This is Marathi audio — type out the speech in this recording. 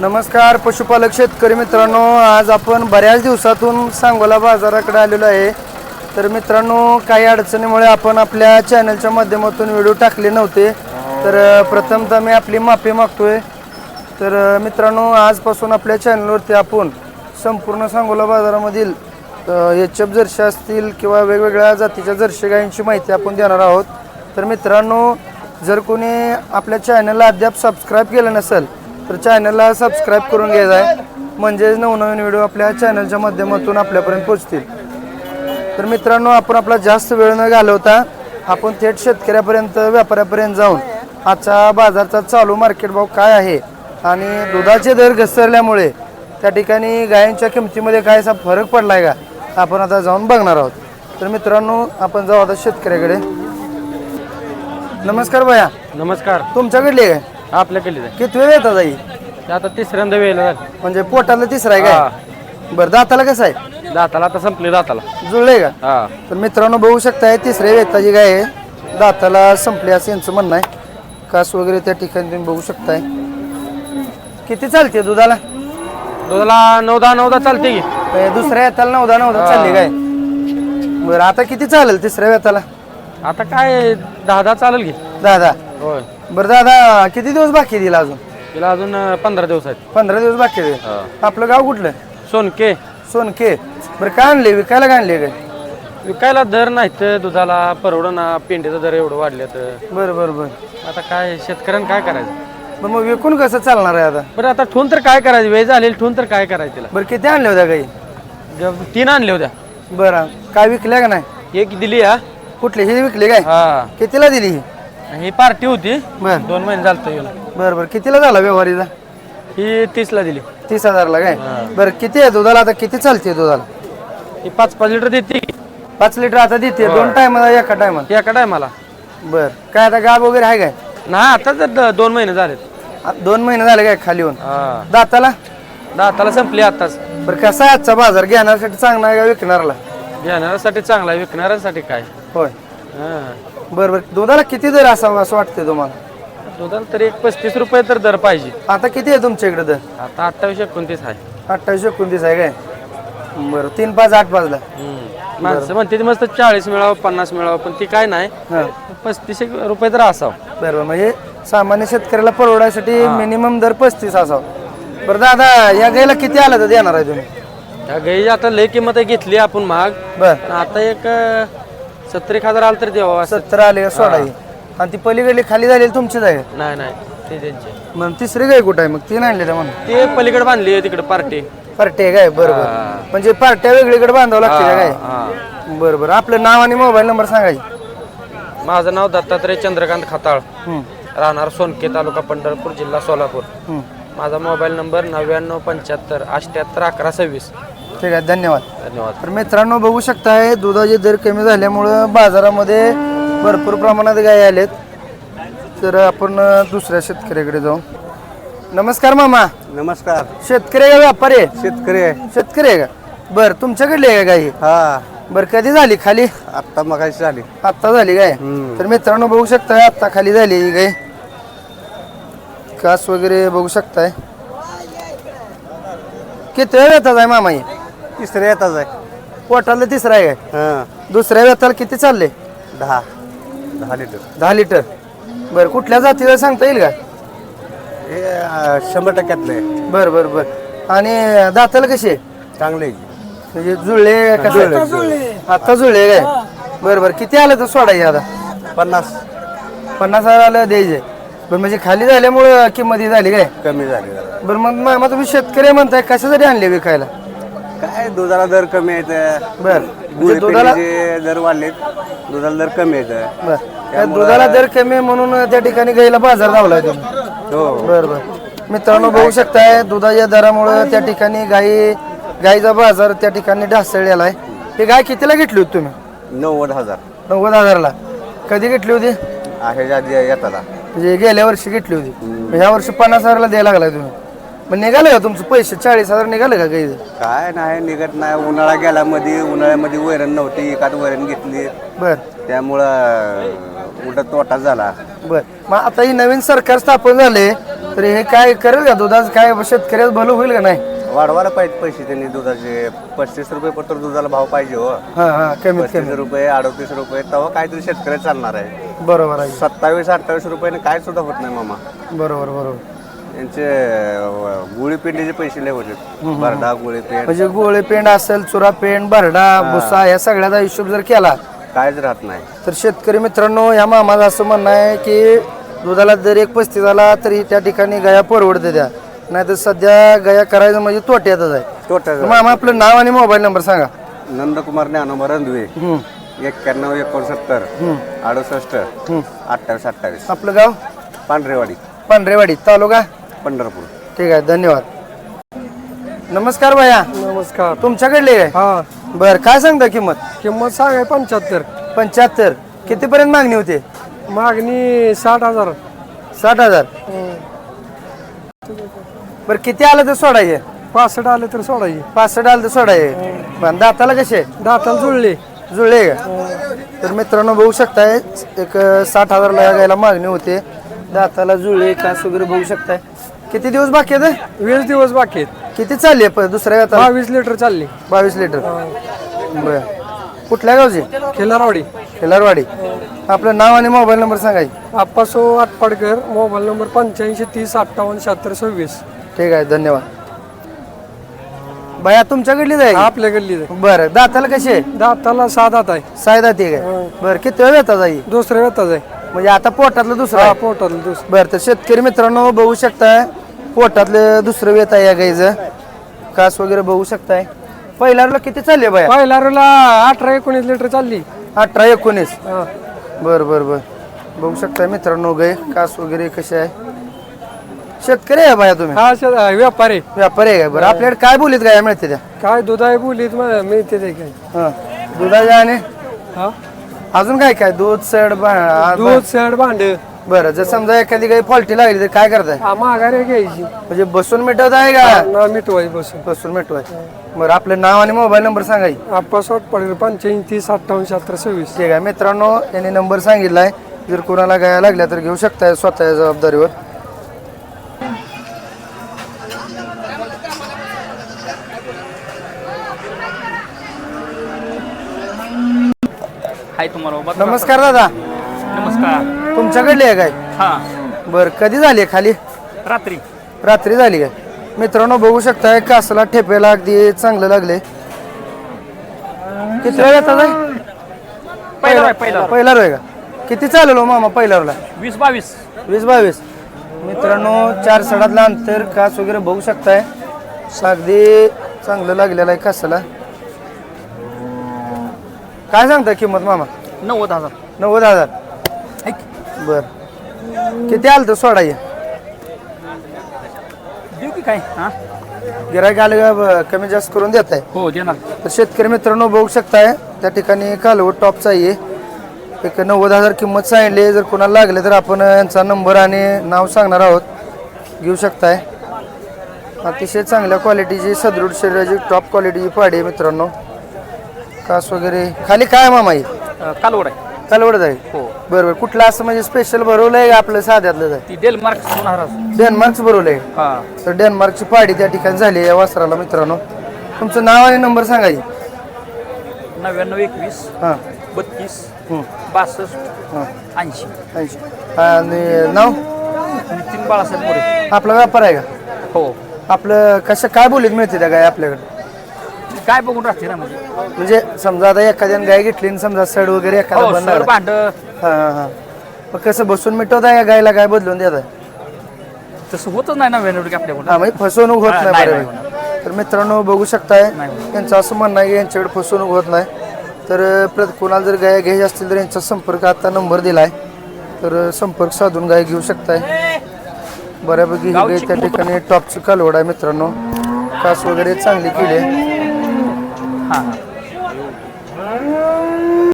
नमस्कार पशुपालक शेतकरी मित्रांनो. आज आपण बऱ्याच दिवसातून सांगोला बाजाराकडे आलेलो आहे. तर मित्रांनो काही अडचणीमुळे आपण आपल्या चॅनलच्या माध्यमातून व्हिडिओ टाकले नव्हते. तर प्रथमतः मी आपली माफी मागतोय. तर मित्रांनो आजपासून आपल्या चॅनलवरती आपण संपूर्ण सांगोला बाजारामधील एच एफ जर्शी असतील किंवा वेगवेगळ्या जातीच्या जर्शी गायींची माहिती आपण देणार आहोत. तर मित्रांनो जर कोणी आपल्या चॅनलला अद्याप सबस्क्राईब केलं नसेल तर चॅनलला सबस्क्राईब करून घ्यायचं आहे. म्हणजे नवनवीन व्हिडिओ आपल्या चॅनलच्या माध्यमातून आपल्यापर्यंत पोहोचतील. तर मित्रांनो आपण आपला जास्त वेळ न घालवता आपण थेट शेतकऱ्यापर्यंत व्यापाऱ्यापर्यंत जाऊन आजचा बाजारचा चालू मार्केट भाव काय आहे आणि दुधाचे दर घसरल्यामुळे त्या ठिकाणी गायांच्या किमतीमध्ये काय असा फरक पडलाय का आपण आता जाऊन बघणार आहोत. तर मित्रांनो आपण जाऊ आता शेतकऱ्याकडे. नमस्कार भैया. नमस्कार. तुमच्याकडली आहे आपल्याकडे जाय. किती वेळ येतात आई आता तिसऱ्यांदा वेळेला झालं. म्हणजे पोटाला तिसरा आहे काय? बरं दाताला कसं आहे? दाताला आता संपले दाताला. जुळलंय का? हा. तर मित्रांनो बघू शकताय तिसऱ्या वेताची गाय आहे. दाताला संपली असं यांचं म्हणणं आहे. कास वगैरे त्या ठिकाणी तुम्ही बघू शकताय. किती चालते दुधाला? दुधाला नऊदा नऊदा चालते की. दुसऱ्या वेताला नवदा नवदा चालली काय? बरं आता किती चालेल तिसऱ्या वेताला? आता काय दहा दहा चालेल की. दादा होय. बरं दादा किती दिवस बाकी दिला अजून? तिला अजून पंधरा दिवस आहेत. पंधरा दिवस बाकी आहे. हा. आपलं गाव कुठलं? सोनके. सोनके. बरं काय आणले विकायला काय आणले काय? विकायला दर नाहीत दुधाला परवडना पेंडीचं दर एवढं वाढले तर बरं बरं बरं. आता काय शेतकऱ्यांना काय करायचं? बरं मग विकून कसं चालणार आहे आता? बरं आता ठेवून तर काय करायचं? वेळ झालेली ठेवून तर काय करायचं तिला? बरं किती आणले होत्या काही? ग- तीन आणले होत्या. बरं काय विकल्या का नाही? एक दिली हा. कुठली? ही विकली काय? हा. कितीला दिली ही? ही पार्टी होती. बर. दोन महिने झालत येऊन. बर बर. कितीला झाला व्यवहारीचा? ही तीसला दिली. तीस हजारला काय? बरं किती आहे दुधाला? आता किती चालते दुधाला? ही पाच पाच लिटर देते. पाच लिटर आता देते. दोन टायमाला एका टायमाला? एका टायमाला. बर. काय आता गाब वगैरे आहे काय? नाही आता तर दोन महिने झालेत. आ- दोन महिने झाले काय खाली होऊन हा. दाताला? दाताला संपली आताच. बरं कसा आहे आजचा बाजार? घेण्यासाठी चांगला आहे का विकणारला? घेणाऱ्यासाठी चांगला आहे, विकणाऱ्यांसाठी काय? होय. हा. बरं बरं. दुधाला किती दर असावा असं वाटतंय तुम्हाला? दुधाला तरी एक पस्तीस रुपये तर दर पाहिजे. आता किती आहे तुमच्या इकडे दर? आता अठ्ठावीस एकोणतीस आहे. अठ्ठावीस एकोणतीस आहे काय? बरं तीन पाच आठ पाचला. माणसं म्हणते ती मस्त चाळीस मिळावं पन्नास मिळावं पण ती काय नाही. हां. पस्तीस एक रुपये तर असावं. बरं बरं. म्हणजे सामान्य शेतकऱ्याला परवडायसाठी मिनिमम दर पस्तीस असावा. बरं दादा या गायला किती आला तर देणार आहे तुम्ही? त्या गाई आता लय किंमत आहे, घेतली आपण महाग. बर. पण आता एक अं, सत्तर एक हजार आलं तर असं सत्तर आले का सोडा ही. आणि ती पलीकडली खाली झालेली तुमचीच आहे? नाही नाही. ते त्यांचे मग तिसरी गाय कुठं आहे? मग ती आणली त्या म्हणून. ते पलीकडे बांधली आहे तिकडे पार्टी. पार्टी आहे काय? बरं बरं. म्हणजे पार्ट्या वेगळीकडे बांधावं लागते काय? हा. बरं बरं. आपलं नाव आणि मोबाईल नंबर सांगायचे माझं नाव दत्तात्रय चंद्रकांत खाताळ. राहणार सोनके तालुका पंढरपूर जिल्हा सोलापूर. माझा मोबाईल नंबर नव्याण्णव पंच्याहत्तर अठ्ठ्याहत्तर अकरा सव्वीस. ठीक आहे धन्यवाद. धन्यवाद. तर मित्रांनो बघू शकताय दुधाचे दर कमी झाल्यामुळं बाजारामध्ये भरपूर प्रमाणात गाय आलेत. तर आपण दुसऱ्या शेतकऱ्याकडे जाऊ. नमस्कार मामा. नमस्कार. शेतकरी आहे का व्यापारी आहे? शेतकरी आहे. शेतकरी आहे का? बरं तुमच्याकडली आहे का गाई हा. बरं कधी झाली खाली? आत्ता मगाशी झाली. आत्ता झाली काय? हम्म. तर मित्रांनो बघू शकताय आत्ता खाली झाली ही गाय. कास वगैरे बघू शकताय. किती वेळ येतात आहे मामा ही? तिसऱ्या येताच आहे. पोटाला तिसरा आहे काय? हा. दुसऱ्या वेताला किती चालले दहा. दहा लिटर. दहा लिटर. बरं कुठल्या जातीला सांगता येईल का? हे अं, शंभर टक्क्यातलं आहे. बरं बरं बरं. आणि दाताला कशी आहे? चांगले आहे. की. म्हणजे जुळले. कसं आता जुळले काय? बरं बरं. किती आलं तर सोडायचे आता? पन्नास. पन्नास हजार आलं द्यायचे. बरं म्हणजे खाली झाल्यामुळं किंमत ही झाली काय? कमी झाले जरा. बरं मग मामा तुम्ही शेतकरी म्हणताय कशासाठी आणले विकायला? काय दुधाला दर कमी आहेत? बरं. म्हणजे दुधाला दर वाढलेत. दुधाला दर कमी आहेत. बरं. त्या दुधाला दर कमी आहे म्हणून त्या ठिकाणी गाईला बाजार लावलाय तुम्ही. हो. बरं बरं. मित्रांनो बघू शकताय दुधाच्या दरामुळे त्या ठिकाणी गाई गाईचा बाजार त्या ठिकाणी ढासळलेला आहे. ही गाय कितीला घेतली होती तुम्ही? नव्वद हजार. नव्वद हजारला. कधी घेतली होती? आहे येताला म्हणजे गेल्या वर्षी घेतली होती. ह्या वर्षी पन्नास हजारला द्यायला लागलाय तुम्ही. मग निघाले का तुमचं पैसे? चाळीस हजार निघाले का गाई काय नाही निघत नाही. उन्हाळा गेला मध्ये उन्हाळ्यामध्ये वैरण नव्हती. एखाद वैरण घेतली. बर. त्यामुळं उलट तोटा झाला. बर. मग आता ही नवीन सरकार स्थापन झाले तर हे काय करेल का? दुधाचं काय शेतकऱ्याचं भलं होईल का नाही? वाढवायला पाहिजे पैसे त्यांनी दुधाचे. पस्तीस रुपये पत्र दुधाला भाव पाहिजे हो. हा हा. कमीत पस्तीस कमी रुपये अडतीस रुपये. तेव्हा काहीतरी शेतकरी चालणार आहे. बरोबर आहे. सत्तावीस अठ्ठावीस रुपयाने काय सुद्धा होत नाही मामा. बरोबर बरोबर. यांचे अं, गुळी पिंडीचे पैसे लय होते. बरडा गुळी पेंड. म्हणजे गोळे पेंड असेल चुरा पेंड भरडा भुसा या सगळ्याचा हिशोब जर केला कायच राहत नाही. तर शेतकरी मित्रांनो या मामाचं असं म्हणणं आहे की दुधाला जर एक पस्तीस आला तरी त्या ठिकाणी गाया परवडते द्या नाही तर सध्या गाया करायचं म्हणजे तोट्यातच आहे. टोटल मामा आपलं नाव आणि मोबाईल नंबर सांगा. नंदकुमार ज्ञानोबा रंधवे. एक्क्याण्णव एकोणसत्तर अडुसष्ट अठ्ठावीस अठ्ठावीस. आपलं गाव? पांढरेवाडी. पांढरेवाडी तालुका? पंढरपूर. ठीक आहे धन्यवाद. नमस्कार भैया. नमस्कार. तुमच्याकडले काय? हा. बर काय सांगता किंमत? किंमत सांगाय पंच्याहत्तर. पंच्याहत्तर. कितीपर्यंत मागणी होते? मागणी साठ हजार. साठ हजार. बर किती आलं तर सोडायचे? पासष्ट आले तर सोडायची. पासष्ट आलं तर सोडायचे. पण दाताला कसे? दाताला जुळले. जुळले का? तर मित्रांनो बघू शकताय एक साठ हजारला या गायला मागणी होते. दाताला जुळले कास वगैरे बघू शकताय. किती दिवस बाकी आहेत? वीस दिवस बाकी आहेत. किती चालली आहे प- दुसऱ्या व्यथा बावीस लिटर चालली. बावीस लिटर. बर. कुठल्या गावचे? खिलारवाडी. खिलारवाडी. आपलं नाव आणि मोबाईल नंबर सांगाय. आप्पासो आटपाडकर मोबाईल नंबर पंच्याऐंशी तीस अठ्ठावन्न शहात्तर सव्वीस. ठीक आहे धन्यवाद. भैया तुमच्याकडली जाय आपल्या गल्ली बरं. दाताला कशी आहे? दाताला सहा दात आहे साय दाती आहे काय? बरं किती वेळ येतात आई? दुसऱ्या वेताच आहे. म्हणजे आता पोटातलं दुसरं हा आहे. पोटाला दुसरं. बरं तर शेतकरी मित्रांनो बघू शकताय पोटातलं दुसरं वेत आहे या गाईचं. कास वगैरे बघू शकताय. पहिल्याला किती चालले बाया? पहिल्या रोला अठरा एकोणीस लिटर चालली. अठरा एकोणीस. हा. बर बर बर. बघू शकताय मित्रांनो गाय कास वगैरे कसे आहे. शेतकरी आहे बाया तुम्ही? हा शेत- हा, व्यापारी. व्यापारी आहे का? बरं आपल्याकडे काय बोलीत गाय मिळते त्या? काय दूध आहे बोलीत मिळते ते काय. हं. दुधाच्या आणि? हा? अजून काय काय? दूध सड बा- दूध सड भांड. बरं जर समजा एखादी काही फॉल्टी लागली तर काय करताय? हा माघारी घ्यायची. म्हणजे बसून मिटवत आहे का? ना मिटवायची बसून. बसून मिटवाय. बरं आपलं नाव आणि मोबाईल नंबर सांगाय आप्पा सोट पडेल पंच्याऐंशी तीस अठ्ठावन्न शहात्तर सव्वीस. ठीक आहे मित्रांनो यांनी नंबर सांगितलाय. जर कोणाला गाया लागल्या तर घेऊ शकताय स्वतःच्या जबाबदारीवर. हाय तुम्हाला नमस्कार दादा. नमस्कार. तुमच्याकडली आहे काय? हा. बरं कधी झाली आहे खाली? रात्री. रात्री झाली काय? मित्रांनो बघू शकताय कासला ठेपेला अगदी चांगलं लागले किती वेळ येतात? पहिला रोय, पहिला. पहिला रोय का? किती चाललो मामा पहिला रोला वीस बावीस. वीस बावीस. मित्रांनो चार सडातलं अंतर कास वगैरे बघू शकताय. अगदी चांगलं लागलेलं आहे कासाला. काय सांगता किंमत मामा? नव्वद हजार. नव्वद हजार. बर. किती आलं तर सोडा ये देऊ की काय? हा? गिरायक आलं का ब- कमी जास्त करून देत आहे? हो देणार. तर शेतकरी मित्रांनो बघू शकताय त्या ठिकाणी कालवड टॉपचा आहे. एक नव्वद हजार किंमत सांगितली. जर कोणाला लागले तर आपण यांचा नंबर आणि नाव सांगणार आहोत. घेऊ शकताय. अतिशय चांगल्या क्वालिटीची सदृढ शरीराची टॉप क्वालिटीची पाडी आहे मित्रांनो. कास वगैरे. खाली काय मामा आहे अं, कालवड आहे. कालवडच आहे? हो. बरोबर कुठलं असं म्हणजे स्पेशल भरवलंय का आपलं साध्यातलं आहे? ती डेलमार्क डेन्मार्कच भरवलंय हा. तर डेन्मार्कची पाडी त्या ठिकाणी झाली आहे या वासराला मित्रांनो. तुमचं नाव आणि नंबर सांगायची नव्याण्णव एकवीस हां. बत्तीस हं. बासष्ट हां. ऐंशी. ऐंशी. आणि नाव? नितीन बाळासाहेब मोरे. आपला व्यापार आहे का? हो. आपलं कसं काय बोलीत मिळते त्या गाय आपल्याकडे? काय बघून राहते ना म्हणजे? म्हणजे समजा आता एखाद्याने गाय घेतली आणि समजा सड वगैरे एखादा हो बनणार सर भांड. हां हां हां. मग कसं बसून मिटवत या गायला काय बदलून देत? आहे तसं होतच नाही आपल्याकडून. हा म्हणजे फसवणूक होत हा, नाही तर मित्रांनो बघू शकताय. नाही. यांचं असं म्हणणं आहे की यांच्याकडे फसवणूक होत नाही. तर अं, प्रत कोणाला जर गाय घ्यायची असतील तर यांचा संपर्क आता नंबर दिलाय. तर अं, संपर्क साधून गाय घेऊ शकताय. बऱ्यापैकी ही गाय त्या ठिकाणी टॉपची कालवड आहे मित्रांनो. कास वगैरे चांगली केली आहे. हा हा